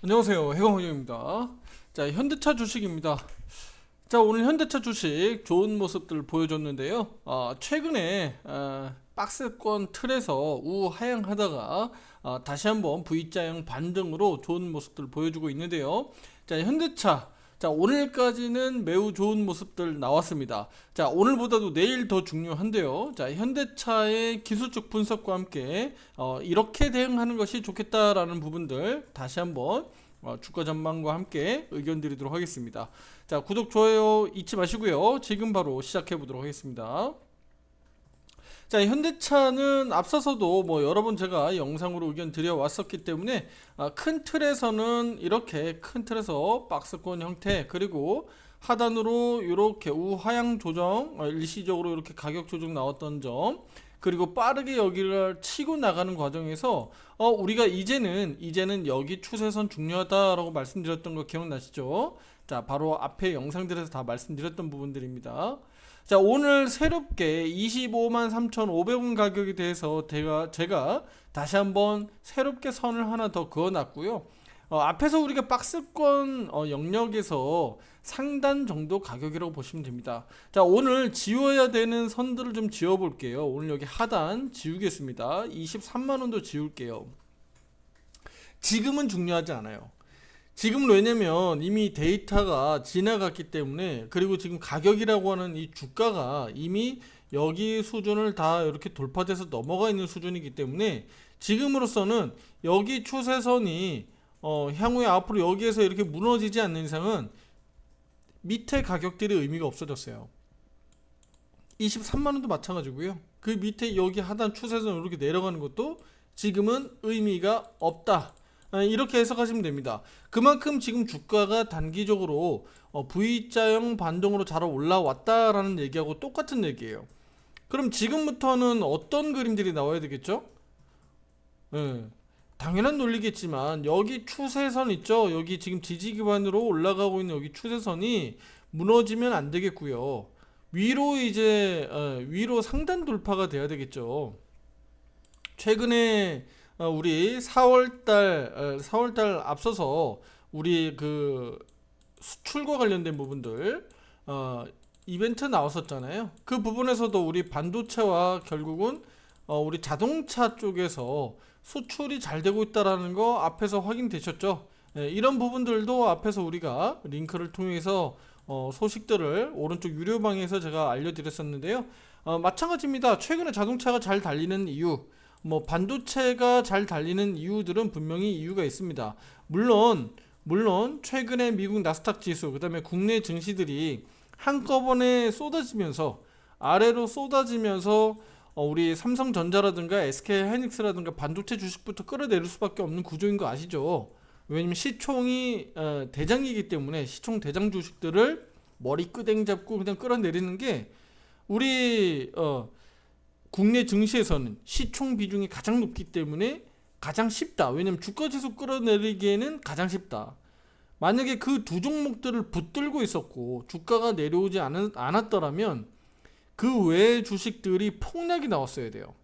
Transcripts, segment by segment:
안녕하세요. 해광훈입니다. 자, 현대차 주식입니다. 자, 오늘 현대차 주식 좋은 모습들 보여줬는데요. 아, 최근에 아, 박스권 틀에서 우하향하다가 아, 다시 한번 V자형 반등으로 좋은 모습들 보여주고 있는데요. 자, 현대차 자, 오늘까지는 매우 좋은 모습들 나왔습니다. 자, 오늘보다도 내일 더 중요한데요. 자, 현대차의 기술적 분석과 함께 어, 이렇게 대응하는 것이 좋겠다라는 부분들 다시 한번 어, 주가 전망과 함께 의견 드리도록 하겠습니다. 자, 구독, 좋아요 잊지 마시고요. 지금 바로 시작해 보도록 하겠습니다. 자, 현대차는 앞서서도 뭐 여러 번 제가 영상으로 의견 드려 왔었기 때문에 아, 큰 틀에서는 이렇게 큰 틀에서 박스권 형태 그리고 하단으로 이렇게 우하향 조정 어, 일시적으로 이렇게 가격 조정 나왔던 점 그리고 빠르게 여기를 치고 나가는 과정에서 어 우리가 이제는 이제는 여기 추세선 중요하다라고 말씀드렸던 거 기억나시죠? 자 바로 앞에 영상들에서 다 말씀드렸던 부분들입니다. 자 오늘 새롭게 25만 3,500원 가격에 대해서 제가, 제가 다시 한번 새롭게 선을 하나 더 그어놨고요. 어, 앞에서 우리가 박스권 어, 영역에서 상단 정도 가격이라고 보시면 됩니다. 자 오늘 지워야 되는 선들을 좀 지워볼게요. 오늘 여기 하단 지우겠습니다. 23만 원도 지울게요. 지금은 중요하지 않아요. 지금은 왜냐면 이미 데이터가 지나갔기 때문에 그리고 지금 가격이라고 하는 이 주가가 이미 여기 수준을 다 이렇게 돌파돼서 넘어가 있는 수준이기 때문에 지금으로서는 여기 추세선이 어, 향후에 앞으로 여기에서 이렇게 무너지지 않는 이상은 밑에 가격들이 의미가 없어졌어요. 23만 원도 마찬가지고요. 그 밑에 여기 하단 추세선 이렇게 내려가는 것도 지금은 의미가 없다. 아, 이렇게 해석하시면 됩니다. 그만큼 지금 주가가 단기적으로 어, V자형 반동으로 잘 올라왔다라는 얘기하고 똑같은 얘기예요. 그럼 지금부터는 어떤 그림들이 나와야 되겠죠? 예. 당연한 논리겠지만 여기 추세선 있죠? 여기 지금 지지 기반으로 올라가고 있는 여기 추세선이 무너지면 안 되겠고요. 위로 이제 어, 위로 상단 돌파가 돼야 되겠죠. 최근에 어, 우리 4월달 4월달 앞서서 우리 그 수출과 관련된 부분들 어, 이벤트 나왔었잖아요. 그 부분에서도 우리 반도체와 결국은 어, 우리 자동차 쪽에서 수출이 잘 되고 있다라는 거 앞에서 확인되셨죠? 예, 이런 부분들도 앞에서 우리가 링크를 통해서 어, 소식들을 오른쪽 유료방에서 제가 알려드렸었는데요. 어, 마찬가지입니다. 최근에 자동차가 잘 달리는 이유, 뭐 반도체가 잘 달리는 이유들은 분명히 이유가 있습니다. 물론 물론 최근에 미국 나스닥 지수, 그다음에 국내 증시들이 한꺼번에 쏟아지면서 아래로 쏟아지면서 어, 우리 삼성전자라든가 SK 하이닉스라든가 반도체 주식부터 끌어내릴 수밖에 없는 구조인 거 아시죠? 왜냐면 시총이 어, 대장이기 때문에 시총 대장 주식들을 머리 끄댕 잡고 그냥 끌어내리는 게 우리 어, 국내 증시에서는 시총 비중이 가장 높기 때문에 가장 쉽다. 왜냐면 주가 지수 끌어내리기에는 가장 쉽다. 만약에 그 두 종목들을 붙들고 있었고 주가가 내려오지 않, 않았더라면 그 외의 주식들이 폭락이 나왔어야 돼요.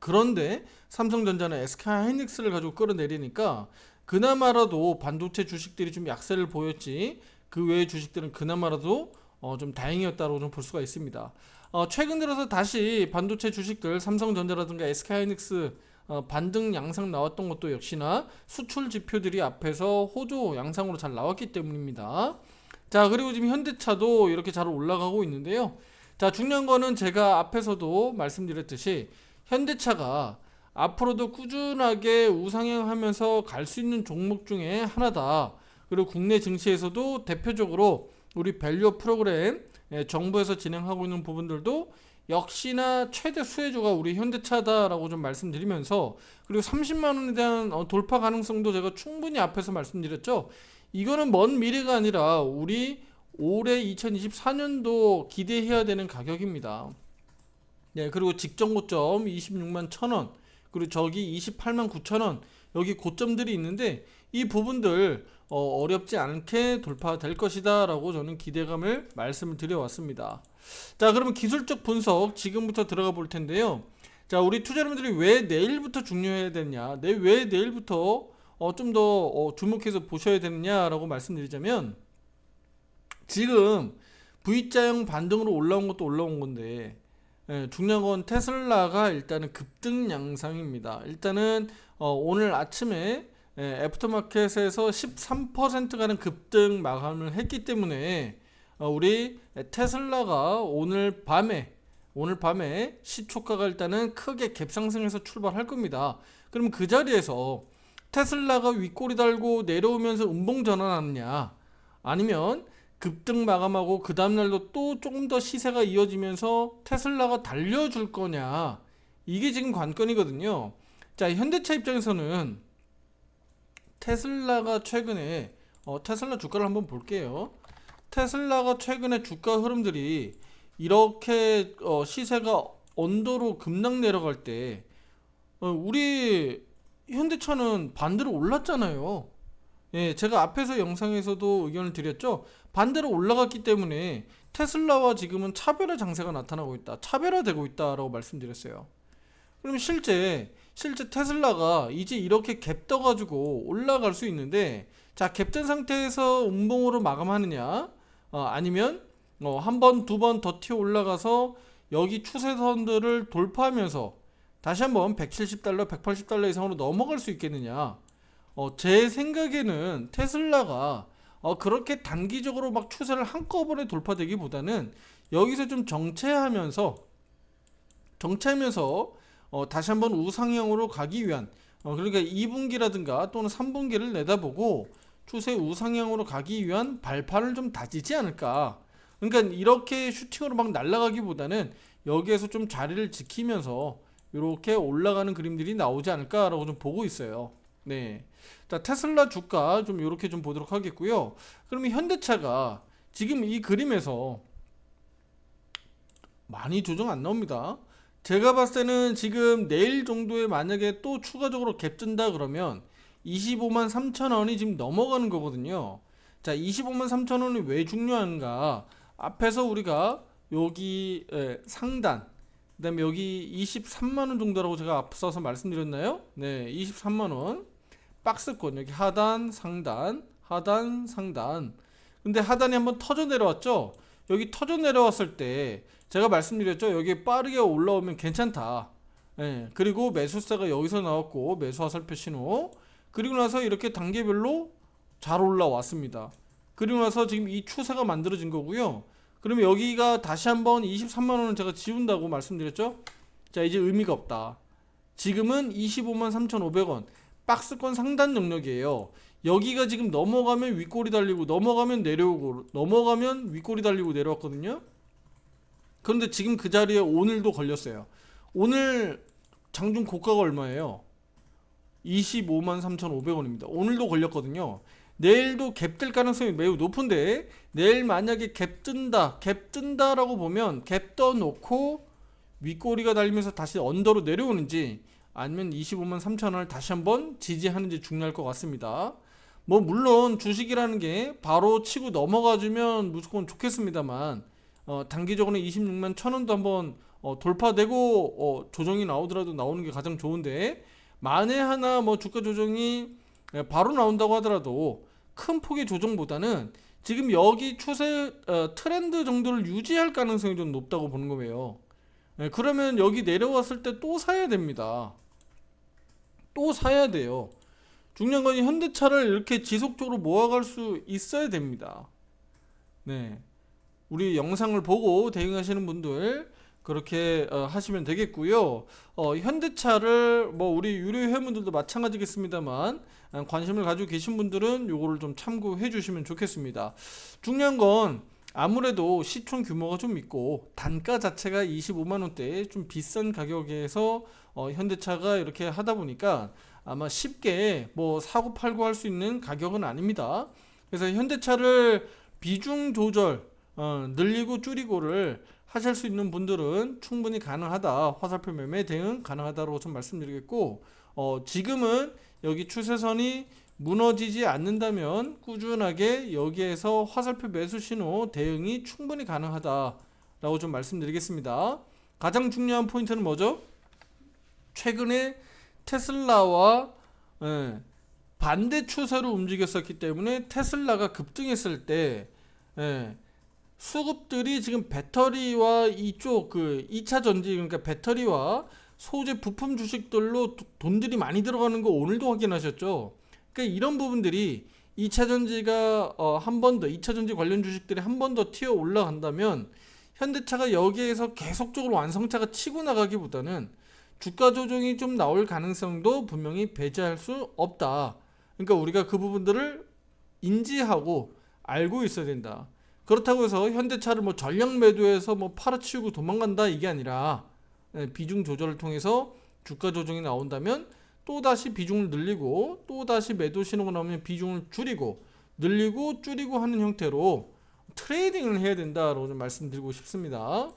그런데 삼성전자는 SK 하이닉스를 가지고 끌어내리니까 그나마라도 반도체 주식들이 좀 약세를 보였지 그 외의 주식들은 그나마라도 어, 좀 다행이었다고 좀 볼 수가 있습니다. 어, 최근 들어서 다시 반도체 주식들 삼성전자라든가 SK 하이닉스 어, 반등 양상 나왔던 것도 역시나 수출 지표들이 앞에서 호조 양상으로 잘 나왔기 때문입니다. 자 그리고 지금 현대차도 이렇게 잘 올라가고 있는데요. 자 중요한 거는 제가 앞에서도 말씀드렸듯이 현대차가 앞으로도 꾸준하게 우상향하면서 갈 수 있는 종목 중에 하나다. 그리고 국내 증시에서도 대표적으로 우리 밸류 프로그램 예, 정부에서 진행하고 있는 부분들도 역시나 최대 수혜주가 우리 현대차다라고 좀 말씀드리면서 그리고 30만 원에 대한 어, 돌파 가능성도 제가 충분히 앞에서 말씀드렸죠. 이거는 먼 미래가 아니라 우리 올해 2024년도 기대해야 되는 가격입니다. 네, 그리고 직전 고점 26만 1,000원, 그리고 저기 28만 9천원, 여기 고점들이 있는데 이 부분들 어, 어렵지 않게 돌파될 것이다 라고 저는 기대감을 말씀을 드려왔습니다. 자, 그러면 기술적 분석 지금부터 들어가 볼 텐데요. 자, 우리 투자자분들이 왜 내일부터 중요해야 되냐? 내 왜 내일부터 어, 좀더 어, 주목해서 보셔야 되느냐 라고 말씀드리자면 지금 V자형 반등으로 올라온 것도 올라온 건데 예, 중요한 건 테슬라가 일단은 급등 양상입니다. 일단은 어, 오늘 아침에 예, 애프터마켓에서 13%가는 급등 마감을 했기 때문에 어, 우리 테슬라가 오늘 밤에 오늘 밤에 시초가가 일단은 크게 갭상승해서 출발할 겁니다. 그럼 그 자리에서 테슬라가 윗꼬리 달고 내려오면서 음봉 전환하느냐 아니면 급등 마감하고 그 다음날도 또 조금 더 시세가 이어지면서 테슬라가 달려줄 거냐 이게 지금 관건이거든요. 자 현대차 입장에서는 테슬라가 최근에 어, 테슬라 주가를 한번 볼게요. 테슬라가 최근에 주가 흐름들이 이렇게 어, 시세가 언더로 급락 내려갈 때 어, 우리 현대차는 반대로 올랐잖아요. 예, 제가 앞에서 영상에서도 의견을 드렸죠. 반대로 올라갔기 때문에 테슬라와 지금은 차별화 장세가 나타나고 있다. 차별화되고 있다라고 말씀드렸어요. 그럼 실제 실제 테슬라가 이제 이렇게 갭 떠가지고 올라갈 수 있는데 자 갭된 상태에서 음봉으로 마감하느냐? 어, 아니면 어, 한 번 두 번 더 튀어 올라가서 여기 추세선들을 돌파하면서 다시 한번 170달러 180달러 이상으로 넘어갈 수 있겠느냐? 어, 제 생각에는 테슬라가 어, 그렇게 단기적으로 막 추세를 한꺼번에 돌파되기보다는 여기서 좀 정체하면서 정체하면서 어, 다시 한번 우상향으로 가기 위한 어, 그러니까 2분기라든가 또는 3분기를 내다보고 추세 우상향으로 가기 위한 발판을 좀 다지지 않을까. 그러니까 이렇게 슈팅으로 막 날아가기보다는 여기에서 좀 자리를 지키면서 이렇게 올라가는 그림들이 나오지 않을까라고 좀 보고 있어요. 네. 자, 테슬라 주가 좀 이렇게 좀 보도록 하겠고요. 그러면 현대차가 지금 이 그림에서 많이 조정 안 나옵니다. 제가 봤을 때는 지금 내일 정도에 만약에 또 추가적으로 갭 뜬다 그러면 25만 3천 원이 지금 넘어가는 거거든요. 자, 25만 3천 원이 왜 중요한가? 앞에서 우리가 여기 예, 상단, 그다음에 여기 23만 원 정도라고 제가 앞서서 말씀드렸나요? 네, 23만 원. 박스권 여기 하단, 상단, 하단, 상단. 근데 하단이 한번 터져 내려왔죠? 여기 터져 내려왔을 때 제가 말씀드렸죠. 여기 빠르게 올라오면 괜찮다. 예, 그리고 매수세가 여기서 나왔고 매수 화살표 신호. 그리고 나서 이렇게 단계별로 잘 올라왔습니다. 그리고 나서 지금 이 추세가 만들어진 거고요. 그러면 여기가 다시 한번 23만 원을 제가 지운다고 말씀드렸죠. 자, 이제 의미가 없다. 지금은 25만 3,500원. 박스권 상단 영역이에요. 여기가 지금 넘어가면 윗꼬리 달리고 넘어가면 내려오고 넘어가면 윗꼬리 달리고 내려왔거든요. 그런데 지금 그 자리에 오늘도 걸렸어요. 오늘 장중 고가가 얼마예요? 25만 3,500원입니다. 오늘도 걸렸거든요. 내일도 갭 뜰 가능성이 매우 높은데 내일 만약에 갭 뜬다, 갭 뜬다 라고 보면 갭 떠 놓고 윗꼬리가 달리면서 다시 언더로 내려오는지 아니면 25만 3천 원을 다시 한번 지지하는지 중요할 것 같습니다. 뭐 물론 주식이라는 게 바로 치고 넘어가 주면 무조건 좋겠습니다만 어, 단기적으로는 26만 천 원도 한번 어, 돌파되고 어, 조정이 나오더라도 나오는 게 가장 좋은데 만에 하나 뭐 주가 조정이 예, 바로 나온다고 하더라도 큰 폭의 조정보다는 지금 여기 추세 어, 트렌드 정도를 유지할 가능성이 좀 높다고 보는 거예요. 예, 그러면 여기 내려왔을 때 또 사야 됩니다. 또 사야 돼요. 중요한 건 현대차를 이렇게 지속적으로 모아갈 수 있어야 됩니다. 네. 우리 영상을 보고 대응하시는 분들 그렇게 어, 하시면 되겠고요. 어, 현대차를 뭐 우리 유료 회원분들도 마찬가지겠습니다만 어, 관심을 가지고 계신 분들은 요거를 좀 참고해 주시면 좋겠습니다. 중요한 건 아무래도 시총 규모가 좀 있고 단가 자체가 25만 원대 좀 비싼 가격에서 어, 현대차가 이렇게 하다 보니까 아마 쉽게 뭐 사고 팔고 할 수 있는 가격은 아닙니다. 그래서 현대차를 비중 조절 어, 늘리고 줄이고를 하실 수 있는 분들은 충분히 가능하다. 화살표 매매 대응 가능하다고 좀 말씀드리겠고 어, 지금은 여기 추세선이 무너지지 않는다면 꾸준하게 여기에서 화살표 매수 신호 대응이 충분히 가능하다라고 좀 말씀드리겠습니다. 가장 중요한 포인트는 뭐죠? 최근에 테슬라와 예, 반대 추세로 움직였었기 때문에 테슬라가 급등했을 때 예, 수급들이 지금 배터리와 이쪽 그 2차 전지 그러니까 배터리와 소재 부품 주식들로 도- 돈들이 많이 들어가는 거 오늘도 확인하셨죠. 그러니까 이런 부분들이 2차 전지가 어, 한 번 더 2차 전지 관련 주식들이 한 번 더 튀어 올라간다면 현대차가 여기에서 계속적으로 완성차가 치고 나가기보다는 주가 조정이 좀 나올 가능성도 분명히 배제할 수 없다. 그러니까 우리가 그 부분들을 인지하고 알고 있어야 된다. 그렇다고 해서 현대차를 뭐 전량 매도해서 뭐 팔아치우고 도망간다 이게 아니라 예, 비중 조절을 통해서 주가 조정이 나온다면 또 다시 비중을 늘리고 또 다시 매도 신호가 나오면 비중을 줄이고 늘리고 줄이고 하는 형태로 트레이딩을 해야 된다라고 좀 말씀드리고 싶습니다.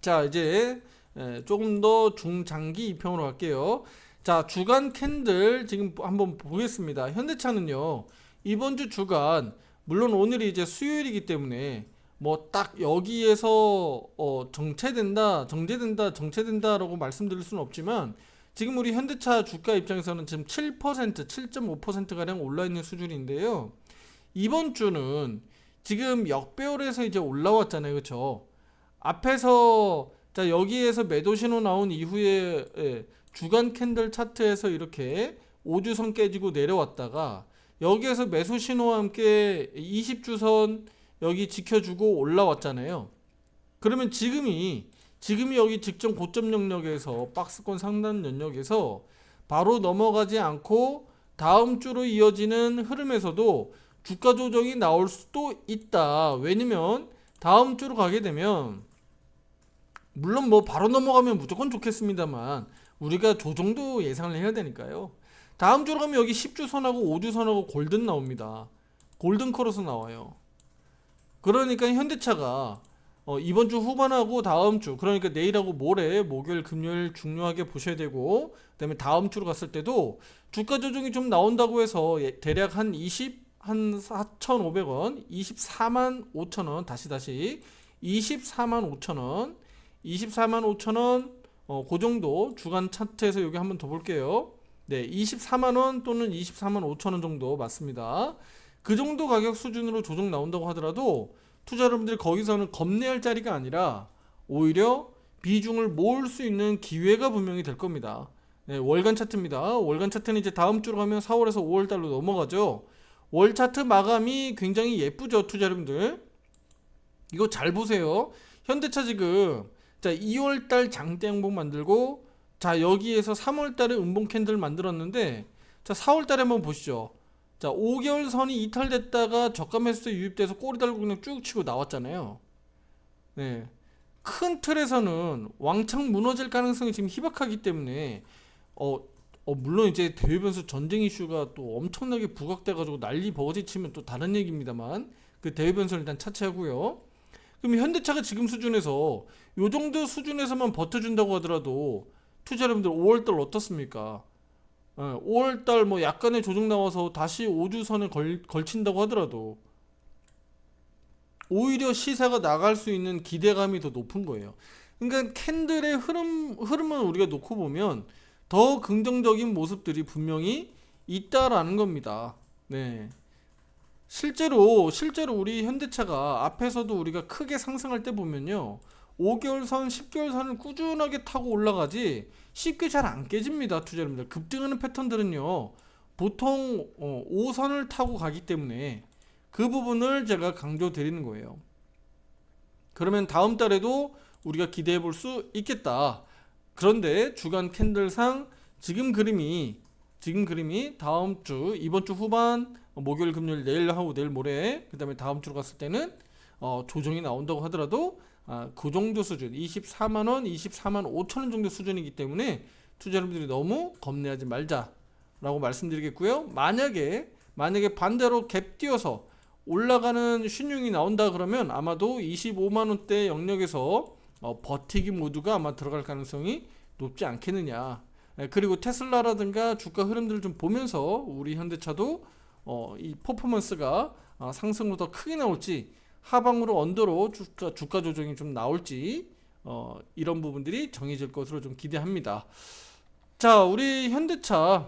자 이제 예, 조금 더 중장기 이평으로 갈게요. 자 주간 캔들 지금 한번 보겠습니다. 현대차는요 이번 주 주간 물론 오늘이 이제 수요일이기 때문에 뭐 딱 여기에서 어 정체된다 정제된다 정체된다라고 말씀드릴 수는 없지만 지금 우리 현대차 주가 입장에서는 지금 7% 7.5% 가량 올라 있는 수준인데요. 이번 주는 지금 역배열에서 이제 올라왔잖아요. 그렇죠? 앞에서 자 여기에서 매도 신호 나온 이후에 예, 주간 캔들 차트에서 이렇게 5주선 깨지고 내려왔다가 여기에서 매수 신호와 함께 20주선 여기 지켜주고 올라왔잖아요. 그러면 지금이 지금이 여기 직전 고점 영역에서 박스권 상단 영역에서 바로 넘어가지 않고 다음 주로 이어지는 흐름에서도 주가 조정이 나올 수도 있다. 왜냐면 다음 주로 가게 되면 물론 뭐 바로 넘어가면 무조건 좋겠습니다만 우리가 조 정도 예상을 해야 되니까요. 다음 주로 가면 여기 10주 선하고 5주 선하고 골든 나옵니다. 골든 커러서 나와요. 그러니까 현대차가 어, 이번 주 후반하고 다음 주 그러니까 내일하고 모레 목요일 금요일 중요하게 보셔야 되고 그다음에 다음 주로 갔을 때도 주가 조정이 좀 나온다고 해서 예, 대략 한 20, 한 4,500원, 24만 5천 원 다시 다시 24만 5천 원, 24만 5천 원, 어, 그 정도 주간 차트에서 여기 한번 더 볼게요. 네, 24만 원 또는 24만 5천 원 정도 맞습니다. 그 정도 가격 수준으로 조정 나온다고 하더라도 투자 여러분들이 거기서는 겁내할 자리가 아니라 오히려 비중을 모을 수 있는 기회가 분명히 될 겁니다. 네, 월간 차트입니다. 월간 차트는 이제 다음 주로 가면 4월에서 5월 달로 넘어가죠. 월 차트 마감이 굉장히 예쁘죠, 투자 여러분들. 이거 잘 보세요. 현대차 지금 자 2월 달 장대 양봉 만들고 자 여기에서 3월 달에 음봉 캔들 만들었는데 자 4월 달에 한번 보시죠. 자 5개월 선이 이탈됐다가 저가 매수세 유입돼서 꼬리 달고 그냥 쭉 치고 나왔잖아요. 네. 큰 틀에서는 왕창 무너질 가능성이 지금 희박하기 때문에 어, 어 물론 이제 대외 변수 전쟁 이슈가 또 엄청나게 부각돼 가지고 난리 버거지 치면 또 다른 얘기입니다만 그 대외 변수를 일단 차치하고요. 그럼 현대차가 지금 수준에서 요 정도 수준에서만 버텨준다고 하더라도 투자 여러분들 5월달 어떻습니까? 어, 5월달 뭐 약간의 조정 나와서 다시 5주선에 걸, 걸친다고 하더라도 오히려 시세가 나갈 수 있는 기대감이 더 높은 거예요. 그러니까 캔들의 흐름 흐름을 우리가 놓고 보면 더 긍정적인 모습들이 분명히 있다라는 겁니다. 네. 실제로 실제로 우리 현대차가 앞에서도 우리가 크게 상승할 때 보면요. 5개월 선, 10개월 선을 꾸준하게 타고 올라가지 쉽게 잘 안 깨집니다. 투자자분들. 급등하는 패턴들은요. 보통 어, 5선을 타고 가기 때문에 그 부분을 제가 강조 드리는 거예요. 그러면 다음 달에도 우리가 기대해 볼 수 있겠다. 그런데 주간 캔들상 지금 그림이 지금 그림이 다음 주 이번 주 후반 어, 목요일 금요일 내일 하고 내일 모레 그다음에 다음 주로 갔을 때는 어, 조정이 나온다고 하더라도 아, 그 정도 수준 24만 원, 24만 5천 원 정도 수준이기 때문에 투자 여러분들이 너무 겁내하지 말자라고 말씀드리겠고요. 만약에 만약에 반대로 갭 띄어서 올라가는 신용이 나온다 그러면 아마도 25만 원대 영역에서 어, 버티기 모드가 아마 들어갈 가능성이 높지 않겠느냐. 예, 그리고 테슬라라든가 주가 흐름들을 좀 보면서 우리 현대차도 어, 이 퍼포먼스가 아, 상승으로 더 크게 나올지 하방으로 언더로 주가, 주가 조정이 좀 나올지 어, 이런 부분들이 정해질 것으로 좀 기대합니다. 자, 우리 현대차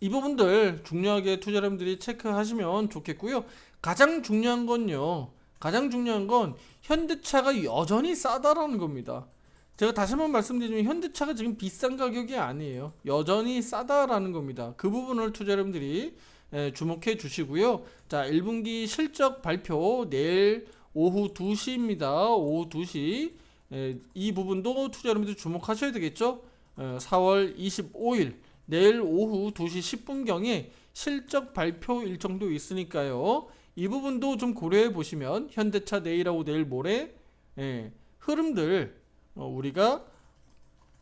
이 부분들 중요하게 투자자분들이 체크하시면 좋겠고요. 가장 중요한 건요. 가장 중요한 건 현대차가 여전히 싸다라는 겁니다. 제가 다시 한번 말씀드리면 현대차가 지금 비싼 가격이 아니에요. 여전히 싸다라는 겁니다. 그 부분을 투자자분들이 예, 주목해 주시고요. 자, 1분기 실적 발표 내일 오후 2시입니다. 오후 2시. 예, 이 부분도 투자자분들 주목하셔야 되겠죠? 어, 4월 25일 내일 오후 2시 10분경에 실적 발표 일정도 있으니까요. 이 부분도 좀 고려해 보시면 현대차 내일하고 내일 모레 예, 흐름들 어, 우리가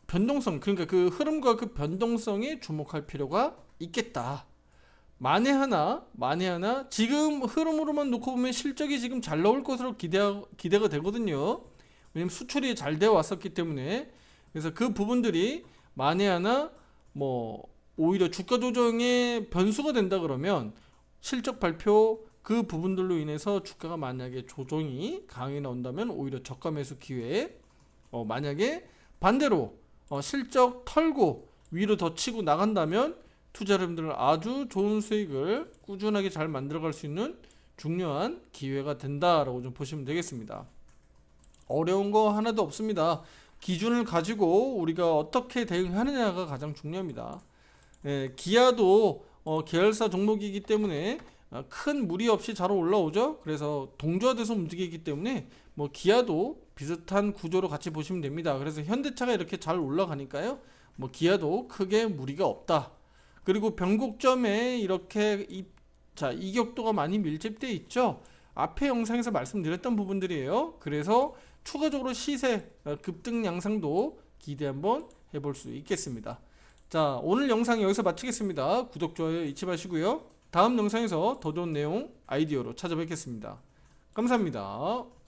변동성 그러니까 그 흐름과 그 변동성에 주목할 필요가 있겠다. 만에 하나 만에 하나 지금 흐름으로만 놓고 보면 실적이 지금 잘 나올 것으로 기대 기대가 되거든요. 왜냐면 수출이 잘 되어 왔었기 때문에 그래서 그 부분들이 만에 하나 뭐 오히려 주가 조정의 변수가 된다 그러면 실적 발표 그 부분들로 인해서 주가가 만약에 조정이 강하게 나온다면 오히려 저가 매수 기회에 어, 만약에 반대로 어, 실적 털고 위로 더 치고 나간다면 투자자분들은 아주 좋은 수익을 꾸준하게 잘 만들어갈 수 있는 중요한 기회가 된다라고 좀 보시면 되겠습니다. 어려운 거 하나도 없습니다. 기준을 가지고 우리가 어떻게 대응하느냐가 가장 중요합니다. 예, 기아도 어, 계열사 종목이기 때문에 어, 큰 무리 없이 잘 올라오죠. 그래서 동조화돼서 움직이기 때문에 뭐 기아도 비슷한 구조로 같이 보시면 됩니다. 그래서 현대차가 이렇게 잘 올라가니까요. 뭐 기아도 크게 무리가 없다. 그리고 변곡점에 이렇게 이, 자 이격도가 많이 밀집돼 있죠. 앞에 영상에서 말씀드렸던 부분들이에요. 그래서 추가적으로 시세 어, 급등 양상도 기대 한번 해볼 수 있겠습니다. 자 오늘 영상 여기서 마치겠습니다. 구독 좋아요 잊지 마시고요. 다음 영상에서 더 좋은 내용 아이디어로 찾아뵙겠습니다. 감사합니다.